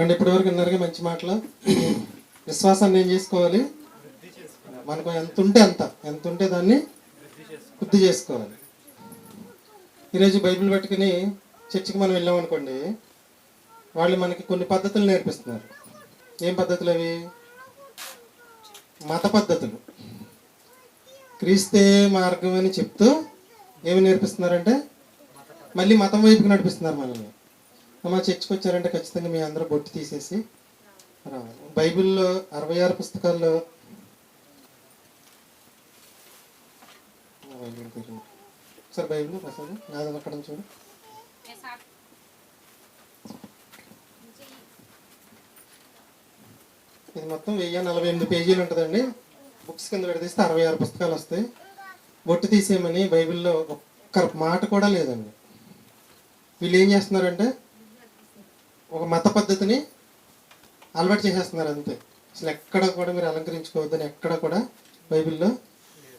And ఇప్పటివరకు విన్నారుగా మంచి మాటలు. విశ్వాసాన్ని ఏం చేసుకోవాలి? మనకు ఎంత ఉంటే అంత ఎంత ఉంటే దాన్ని వృద్ధి చేసుకోవాలి. ఈరోజు బైబిల్ పట్టుకుని చర్చికి మనం వెళ్ళాం అనుకోండి వాళ్ళు మనకి కొన్ని పద్ధతులు నేర్పిస్తున్నారు. ఏం పద్ధతులు అవి? మత పద్ధతులు. క్రీస్తే మార్గం అని చెప్తూ ఏమి నేర్పిస్తున్నారంటే మళ్ళీ మతం వైపుకి నడిపిస్తున్నారు మనల్ని. అమ్మ చర్చికి వచ్చారంటే ఖచ్చితంగా మీ అందరూ బొట్టు తీసేసి రావాలి. బైబిల్లో అరవై ఆరు పుస్తకాల్లో ఆ, బైబిల్ ప్రసాద్ నాది అక్కడ చూడు. ఇది మొత్తం వెయ్యి నలభై ఎనిమిది పేజీలు ఉంటుందండి. బుక్స్ కింద విడదీస్తే అరవై ఆరు పుస్తకాలు వస్తాయి. బొట్టు తీసేయమని బైబిల్లో ఒక్క మాట కూడా లేదండి. వీళ్ళు ఏం చేస్తున్నారంటే ఒక మత పద్ధతిని అలవాటు చేసేస్తున్నారు అంతే. అసలు ఎక్కడ కూడా మీరు అలంకరించుకోవద్దని ఎక్కడ కూడా బైబిల్లో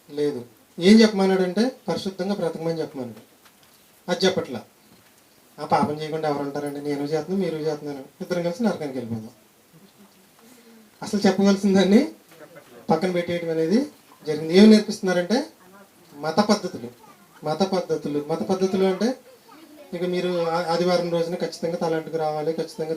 లేదు. ఏం చెప్పమన్నాడంటే పరిశుద్ధంగా బ్రతకమని చెప్పమన్నాడు. అది చెప్పట్లా. ఆ పాపం చేయకుండా ఎవరు ఉంటారండి? నేను చేస్తున్నాను మీరు చేస్తున్నాను. ఇద్దరం కలిసి నరకానికి వెళ్ళిపోదాం. అసలు చెప్పవలసిందాన్ని పక్కన పెట్టేయడం అనేది జరిగింది. ఏమి నేర్పిస్తున్నారంటే మత పద్ధతులు. మత పద్ధతులు. మత పద్ధతులు అంటే ఇక మీరు ఆ- ఆదివారం రోజున ఖచ్చితంగా తలంటుకు రావాలి ఖచ్చితంగా